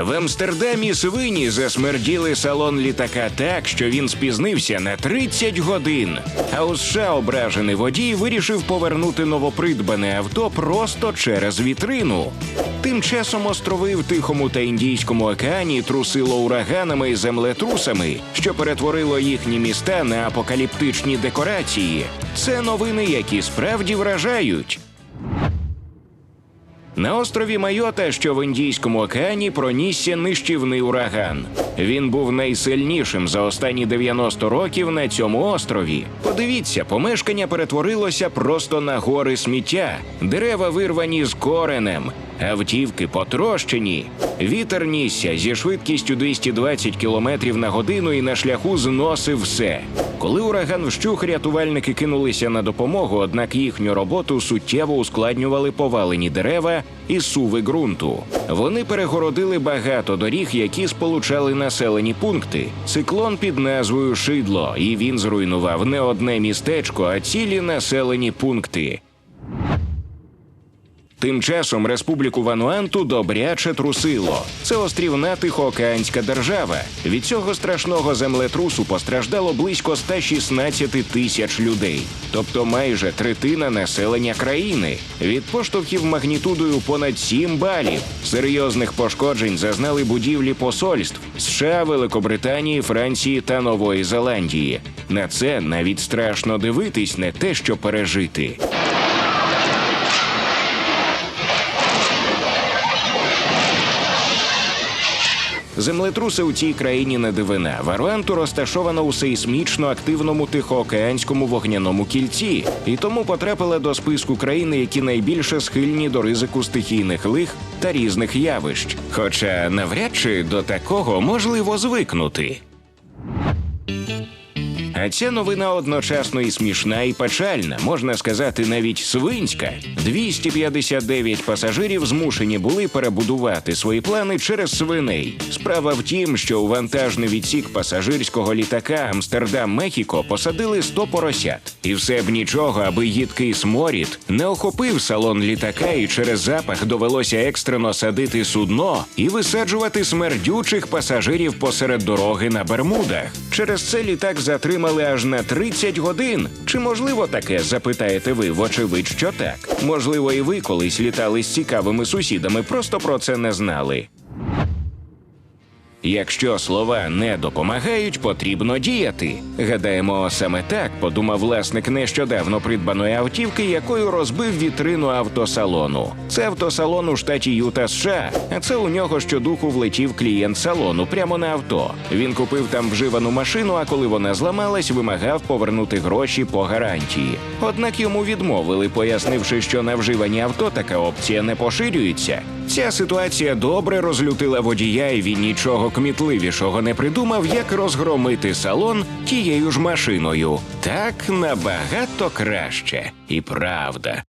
В Амстердамі свині засмерділи салон літака так, що він спізнився на 30 годин. А у США ображений водій вирішив повернути новопридбане авто просто через вітрину. Тим часом острови в Тихому та Індійському океані трусило ураганами і землетрусами, що перетворило їхні міста на апокаліптичні декорації. Це новини, які справді вражають. На острові Майота, що в Індійському океані, пронісся нищівний ураган. Він був найсильнішим за останні 90 років на цьому острові. Подивіться, помешкання перетворилося просто на гори сміття, дерева вирвані з коренем, автівки потрощені. Вітер нісся зі швидкістю 220 км на годину і на шляху зносив все. Коли ураган вщух, рятувальники кинулися на допомогу, однак їхню роботу суттєво ускладнювали повалені дерева і суви ґрунту. Вони перегородили багато доріг, які сполучали населені пункти. Циклон під назвою Шидло, і він зруйнував не одне містечко, а цілі населені пункти. Тим часом республіку Вануанту добряче трусило. Це острівна тихоокеанська держава. Від цього страшного землетрусу постраждало близько 116 тисяч людей, тобто майже третина населення країни. Від поштовхів магнітудою понад 7 балів. Серйозних пошкоджень зазнали будівлі посольств США, Великобританії, Франції та Нової Зеландії. На це навіть страшно дивитись, не те, що пережити. Землетруси у цій країні не дивина. варвенту розташовано у сейсмічно активному тихоокеанському вогняному кільці, і тому потрапила до списку країн, які найбільше схильні до ризику стихійних лих та різних явищ. Хоча навряд чи до такого можливо звикнути. А ця новина одночасно і смішна, і печальна, можна сказати, навіть свинська. 259 пасажирів змушені були перебудувати свої плани через свиней. Справа в тім, що у вантажний відсік пасажирського літака Амстердам Мехіко посадили 100 поросят. І все б нічого, аби їдкий сморід не охопив салон літака, і через запах довелося екстрено садити судно і висаджувати смердючих пасажирів посеред дороги на Бермудах. Через це літак затримали аж на 30 годин. Чи можливо таке? Запитаєте ви? Вочевидь, що так. Можливо, і ви колись літали з цікавими сусідами, просто про це не знали. Якщо слова не допомагають, потрібно діяти. Гадаємо, саме так подумав власник нещодавно придбаної автівки, якою розбив вітрину автосалону. Це автосалон у штаті Юта США, а це у нього щодуху влетів клієнт салону прямо на авто. Він купив там вживану машину, а коли вона зламалась, вимагав повернути гроші по гарантії. Однак йому відмовили, пояснивши, що на вживані авто така опція не поширюється. Ця ситуація добре розлютила водія, і він нічого кмітливішого не придумав, як розгромити салон тією ж машиною. Так набагато краще. І правда.